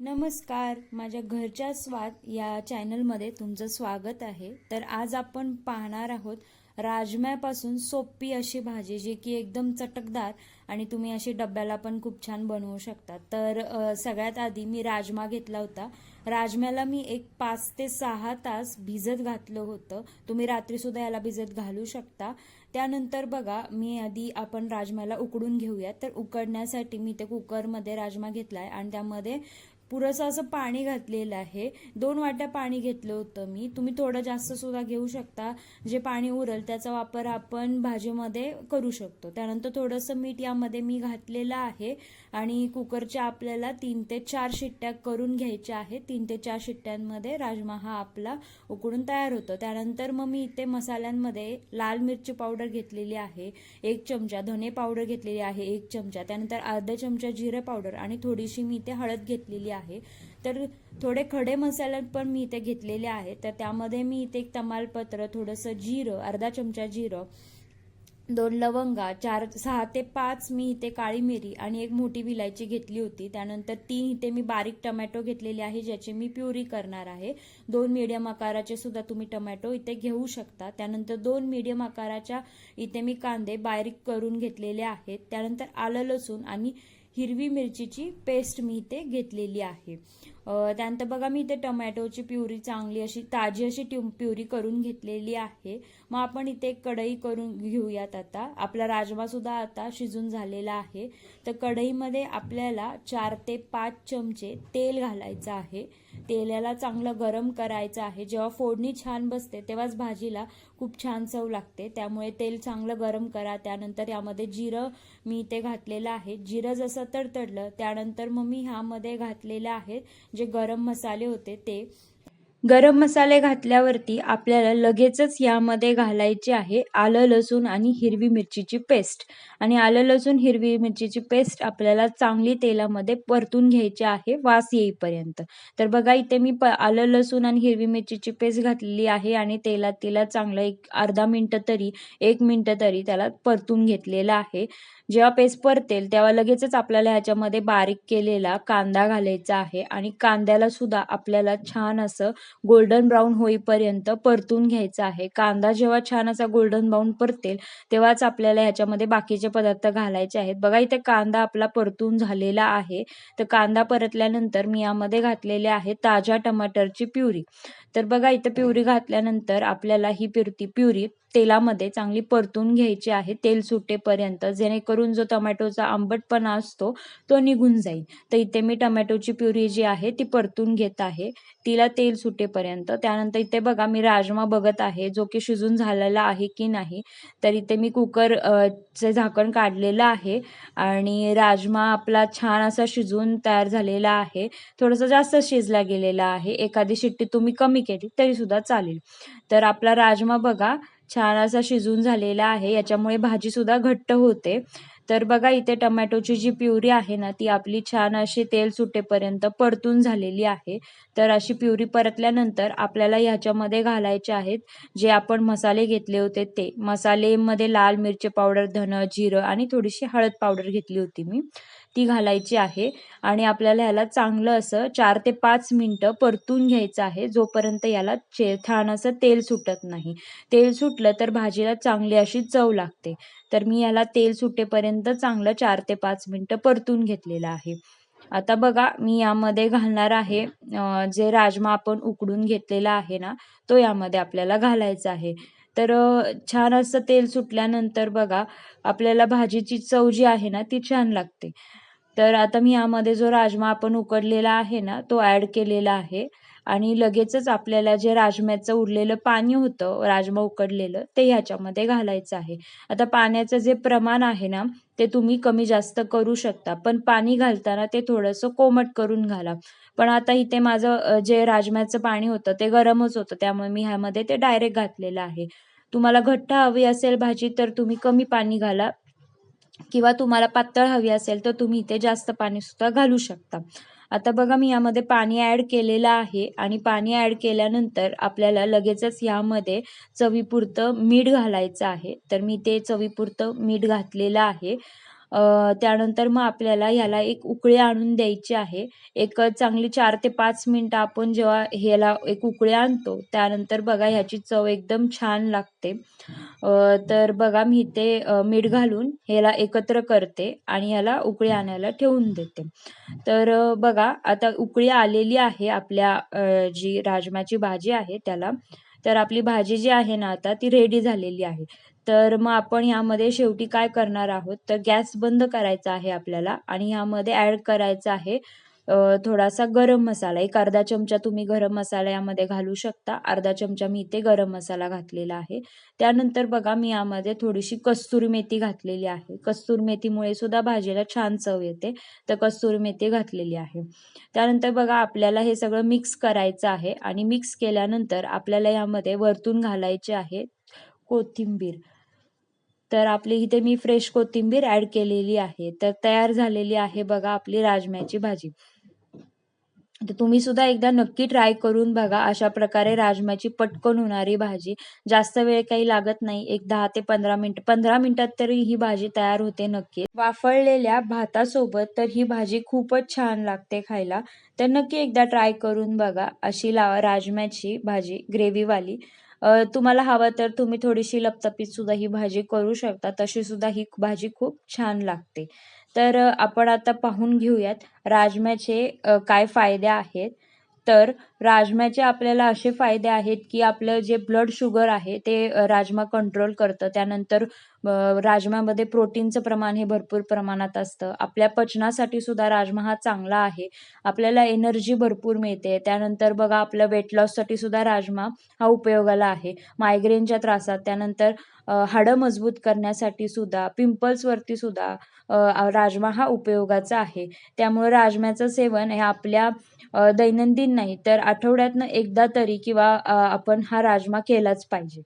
नमस्कार माझ्या घरच्या स्वाद या चॅनलमध्ये तुमचं स्वागत आहे. तर आज आपण पाहणार आहोत राजम्यापासून सोपी अशी भाजी जी की एकदम चटकदार आणि तुम्ही अशी डब्याला पण खूप छान बनवू शकता. तर सगळ्यात आधी मी राजमा घेतला होता. राजम्याला मी एक पाच ते सहा तास भिजत घातलं होतं. तुम्ही रात्रीसुद्धा याला भिजत घालू शकता. त्यानंतर बघा मी आधी आपण राजम्याला उकडून घेऊया. तर उकडण्यासाठी मी ते कुकरमध्ये राजमा घेतलाय आणि त्यामध्ये पुरेसं असं पाणी घातलेलं आहे. दोन वाट्या पाणी घेतलं होतं मी. तुम्ही थोडं जास्त सुद्धा घेऊ शकता. जे पाणी उरल त्याचा वापर आपण भाजीमध्ये करू शकतो. त्यानंतर थोडंसं मीठ यामध्ये मी घातलेलं आहे आणि कुकरच्या आपल्याला तीन ते चार शिट्ट्या करून घ्यायच्या आहेत. तीन ते चार शिट्ट्यांमध्ये राजमा हा आपला उकडून तयार होतो. त्यानंतर मग मी इथे मसाल्यांमध्ये लाल मिरची पावडर घेतलेली आहे. एक चमचा धने पावडर घेतलेली आहे. एक चमचा. त्यानंतर अर्धा चमचा जिरे पावडर आणि थोडीशी मी इथे हळद घेतलेली आहे. तर थोडे खडे मसाले पण मी इथे घेतलेले आहेत. तर त्यामध्ये मी इथे एक तमालपत्र थोडंसं जिरं अर्धा चमचा जिरं दोन लवंगा चार सहा ते पाच मी इथे काळी मिरी आणि एक मोठी विलायची घेतली होती. त्यानंतर तीन इथे मी बारीक टमॅटो घेतलेले आहे ज्याची मी प्युरी करणार आहे. दोन मीडियम आकाराचे सुद्धा तुम्ही टमॅटो इथे घेऊ शकता. त्यानंतर दोन मीडियम आकाराच्या इथे मी कांदे बारीक करून घेतलेले आहेत. त्यानंतर आलं लसूण आणि हिरवी मिरचीची पेस्ट मी इथे घेतलेली आहे. त्यानंतर बघा मी इथे टमॅटोची प्युरी चांगली अशी ताजी अशी प्युरी करून घेतलेली आहे. मग आपण इथे कढई करून घेऊयात आता. आपला राजमा सुद्धा आता शिजून झालेला आहे. तर कढईमध्ये आपल्याला चार ते पाच चमचे तेल घालायचं आहे. तेलाला चांगलं गरम करायचं आहे. जेव्हा फोडणी छान बसते तेव्हाच भाजीला खूप छान चव लागते. त्यामुळे तेल चांगलं गरम करा. त्यानंतर यामध्ये जिरं मी इथे घातलेलं आहे. जिरं जसं तडतडलं त्यानंतर मग मी ह्यामध्ये घातलेलं आहे जे गरम मसाले होते ते गरम मसाले घातल्यावरती आपल्याला लगेचच यामध्ये घालायचे आहे आलं लसूण आणि हिरवी मिरचीची पेस्ट. आणि आलं लसूण हिरवी मिरचीची पेस्ट आपल्याला चांगली तेलामध्ये परतून घ्यायची आहे वास येईपर्यंत. तर बघा इथे मी प आलं लसूण आणि हिरवी मिरचीची पेस्ट घातलेली आहे आणि तेलात तिला चांगलं एक अर्धा मिनटं तरी एक मिनटं तरी त्याला परतून घेतलेलं आहे. जेव्हा पेस्ट परतेल तेव्हा लगेचच आपल्याला ह्याच्यामध्ये बारीक केलेला कांदा घालायचा आहे. आणि कांद्याला सुद्धा आपल्याला छान असं गोल्डन ब्राऊन होईपर्यंत परतून घ्यायचा आहे. कांदा जेव्हा छान असा गोल्डन ब्राऊन परतेल तेव्हाच आपल्याला ह्याच्यामध्ये बाकीचे पदार्थ घालायचे आहेत. बघा इथे कांदा आपला परतून झालेला आहे. तर कांदा परतल्यानंतर मी यामध्ये घातलेले आहे ताज्या टमाटरची प्युरी. तर बघा इथं प्युरी घातल्यानंतर आपल्याला ही पिरती प्युरी तेलामध्ये चांगली परतून घ्यायची आहे तेल सुटेपर्यंत. जेणेकरून जो टोमॅटोचा आंबटपणा असतो तो निघून जाईल. तर इथे मी टोमॅटोची प्युरी जी आहे ती परतून घेत आहे. तिला तेल सुटेपर्यंत. त्यानंतर इथे बघा मी राजमा बघत आहे जो की शिजून झालेला आहे की नाही. तर इथे मी कुकर चे झाकण काढलेलं आहे आणि राजमा आपला छान असा शिजून तयार झालेला आहे. थोडासा जास्त शिजला गेलेला आहे. एखादी शिट्टी तुम्ही कमी केली तरी सुद्धा चालेल. तर आपला राजमा बघा छान असा शिजून झालेला आहे. याच्यामुळे भाजी सुद्धा घट्ट होते. तर बघा इथे टमॅटोची जी प्युरी आहे ना ती आपली छान अशी तेल सुटेपर्यंत परतून झालेली आहे. तर अशी प्युरी परतल्यानंतर आपल्याला ह्याच्यामध्ये घालायचे आहेत जे आपण मसाले घेतले होते ते. मसालेमध्ये लाल मिरची पावडर धन जिरं आणि थोडीशी हळद पावडर घेतली होती मी. ती घालायची आहे आणि आपल्याला ह्याला चांगलं असं चार ते पाच मिनटं परतून घ्यायचं आहे. जोपर्यंत याला चे छान असं तेल सुटत नाही. तेल सुटलं तर भाजीला चांगली अशी चव लागते. तर मी याला तेल सुटेपर्यंत चांगलं चार ते पाच मिनटं परतून घेतलेलं आहे. आता बघा मी यामध्ये घालणार आहे जे राजमा आपण उकडून घेतलेला आहे ना तो यामध्ये आपल्याला घालायचा आहे. तर छान असं तेल सुटल्यानंतर बघा आपल्याला भाजीची चव जी आहे ना ती छान लागते. तर आता मी यामध्ये जो राजमा आपण उकडलेला आहे ना तो ॲड केलेला आहे. आणि लगेचच आपल्याला जे राजम्याचं उरलेलं पाणी होतं राजमा उकडलेलं ते ह्याच्यामध्ये घालायचं आहे. आता पाण्याचं जे प्रमाण आहे ना ते तुम्ही कमी जास्त करू शकता. पण पाणी घालताना ते थोडंसं कोमट करून घाला. पण आता इथे माझं जे राजम्याचं पाणी होतं ते गरमच होतं. त्यामुळे मी ह्यामध्ये ते डायरेक्ट घातलेलं आहे. तुम्हाला घट्ट हवी असेल भाजी तर तुम्ही कमी पाणी घाला. किंवा तुम्हाला पातळ हवी असेल तर तुम्ही इथे जास्त पाणी सुद्धा घालू शकता. आता बघा मी यामध्ये पाणी ॲड केलेलं आहे आणि पाणी ॲड केल्यानंतर आपल्याला लगेचच यामध्ये चवीपुरतं मीठ घालायचं आहे. तर मी ते चवीपुरतं मीठ घातलेलं आहे. त्यानंतर मग आपल्याला ह्याला एक उकळी आणून द्यायची आहे. एक चांगली चार ते पाच मिनिटं आपण जेव्हा ह्याला एक उकळी आणतो त्यानंतर बघा ह्याची चव एकदम छान लागते. तर बघा मी ते मीठ घालून ह्याला एकत्र करते आणि ह्याला उकळी आणायला ठेवून देते. तर बघा आता उकळी आलेली आहे आपल्या जी राजमाची भाजी आहे त्याला. तर आपली भाजी जी आहे ना आता ती रेडी झालेली आहे. तर मग आपण ह्यामध्ये शेवटी काय करणार आहोत? तर गॅस बंद करायचा आहे आपल्याला आणि ह्यामध्ये ॲड करायचं आहे थोडासा गरम मसाला एक अर्धा चमचा तुम्ही गरम मसाला यामध्ये घालू शकता. अर्धा चमचा मी इथे गरम मसाला घातलेला आहे. त्यानंतर बघा मी यामध्ये थोडीशी कस्तुरी मेथी घातलेली आहे. कस्तुरी मेथीमुळे सुद्धा भाजीला छान चव येते. तर कस्तुरी मेथी घातलेली आहे. त्यानंतर बघा आपल्याला हे सगळं मिक्स करायचं आहे आणि मिक्स केल्यानंतर आपल्याला यामध्ये वरतून घालायचे आहे कोथिंबीर. तर आपली इथे मी फ्रेश कोथिंबीर ॲड केलेली आहे. तर तयार झालेली आहे बघा आपली राजम्याची भाजी. तर तुम्ही सुद्धा एकदा नक्की ट्राय करून बघा अशा प्रकारे राजम्याची पटकन होणारी भाजी. जास्त वेळ काही लागत नाही. एक दहा ते पंधरा मिनिट पंधरा मिनिटात तरी ही भाजी तयार होते नक्की. वाफळलेल्या भातासोबत तर ही भाजी खूपच छान लागते खायला. तर नक्की एकदा ट्राय करून बघा अशी लावा राजम्याची भाजी ग्रेव्हीवाली. तुम्हाला हवं तर तुम्ही थोडीशी लपतपीत सुद्धा ही भाजी करू शकता. तशी सुद्धा ही भाजी खूप छान लागते. तर आपण आता पाहून घेऊयात राजम्याचे काय फायदे आहेत. तर राजम्याचे आपल्याला असे फायदे आहेत की आपलं जे ब्लड शुगर आहे ते राजमा कंट्रोल करतं. त्यानंतर राजमामध्ये राजम्यामध्ये प्रोटीनचं प्रमाण हे भरपूर प्रमाणात असतं. आपल्या पचनासाठी सुद्धा राजमा हा चांगला आहे. आपल्याला एनर्जी भरपूर मिळते. त्यानंतर बघा आपल्या वेट लॉससाठी सुद्धा राजमा हा उपयोगाला आहे. मायग्रेनच्या त्रासात. त्यानंतर हाडं मजबूत करण्यासाठी सुद्धा पिंपल्सवरती सुद्धा राजमा हा उपयोगाचा आहे. त्यामुळे राजम्याचं सेवन हे आपल्या दैनंदिन नाही तर आठवड्यातनं एकदा तरी किंवा आपण हा राजमा केलाच पाहिजे.